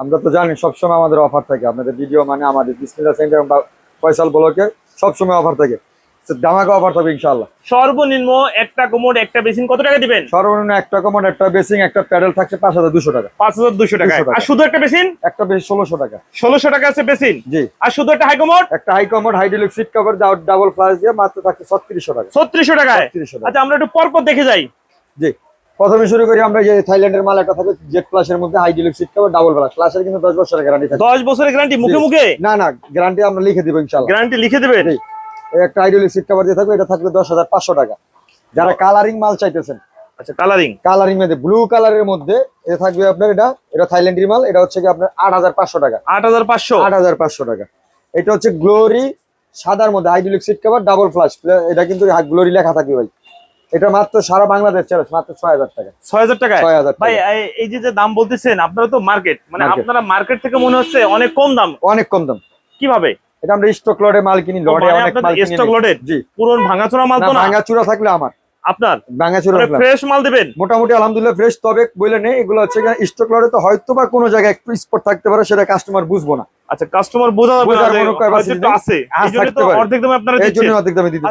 আমরা তো জানি সবসময় আমাদের অফার থাকে। আপনাদের ভিডিও মানে আমাদের বিসমিল্লাহ সেন্টার এবং ফয়সাল ব্লকে সবসময় অফার থাকে। অফার থাকবে সর্বনিম্ন একটা কোমোড একটা বেসিন কত টাকা দিবেন? সর্বনিম্ন একটা একটা একটা প্যাডেল থাকছে পাঁচ হাজার দুশো টাকা। পাঁচ হাজার দুশো টাকা। আর শুধু একটা বেসিন একটা ষোলোশো টাকা। ষোলোশো টাকা আছে বেসিন জি। আর শুধু একটা হাই একটা হাই সিট কভার ডাবল দিয়ে মাত্র থাকছে ছত্রিশশো টাকা। ছত্রিশশো টাকা। আচ্ছা আমরা একটু পরপর দেখে যাই। জি। প্রথমে শুরু করি আমরা যে থাইল্যান্ডের মাল একটা থাকে জেট প্লাসের মধ্যে hydraulic seat cover double flush ফ্লাশের কিন্তু দশ বছরের গ্যারান্টি থাকে। দশ বছরের গ্যারান্টি মুখে মুখে? না না গ্যারান্টি আমরা লিখে দিব ইনশাআল্লাহ। গ্যারান্টি লিখে দেবেন। এই একটা হাইড্রোলিক সিট কভার দিয়ে থাকবে এটা থাকবে দশ হাজার পাঁচশো টাকা। যারা কালারিং মাল চাইতেছেন আচ্ছা কালারিং কালারিং মধ্যে ব্লু কালারের মধ্যে এটা থাকবে আপনার এটা এটা থাইল্যান্ডের মাল এটা হচ্ছে কি আপনার আট হাজার পাঁচশো টাকা। আট হাজার পাঁচশো? আট হাজার পাঁচশো টাকা। এটা হচ্ছে গ্লোরি সাদার মধ্যে hydraulic seat cover double flush এটা কিন্তু গ্লোরি লেখা থাকবে ভাই। এটা মাত্র সারা বাংলাদেশ চ্যালেঞ্জ মাত্র ছয় হাজার টাকা। ছয় হাজার টাকায়? ছয় হাজার ভাই টাকা। এই- যে যে দাম বলতেছেন আপনারা তো মার্কেট মানে আপনারা মার্কেট থেকে মনে হচ্ছে অনেক কম দাম। অনেক কম দাম। কীভাবে? এটা আমরা স্টক লটে মাল কিনি লটে মানে অনেক মাল কিনি loaded? জি। পুরন ভাঙাচোরা মাল তো না থাকলে আমার। আপনার? ভাঙা থাকলে। ফ্রেশ মাল দেবেন? মোটামুটি আলহামদুলিল্লাহ ফ্রেশ তবে বলে নেই এগুলো হচ্ছে স্টক লটে তো হয়তো বা কোনো জায়গায় একটু স্পট থাকতে পারে সেটা কাস্টমার বুঝব না। আচ্ছা কাস্টমার বোঝা যাবে। আছে। তো অর্ধেক দামে আপনারা দিচ্ছেন। জন্য অর্ধেক দামে দিতেছি।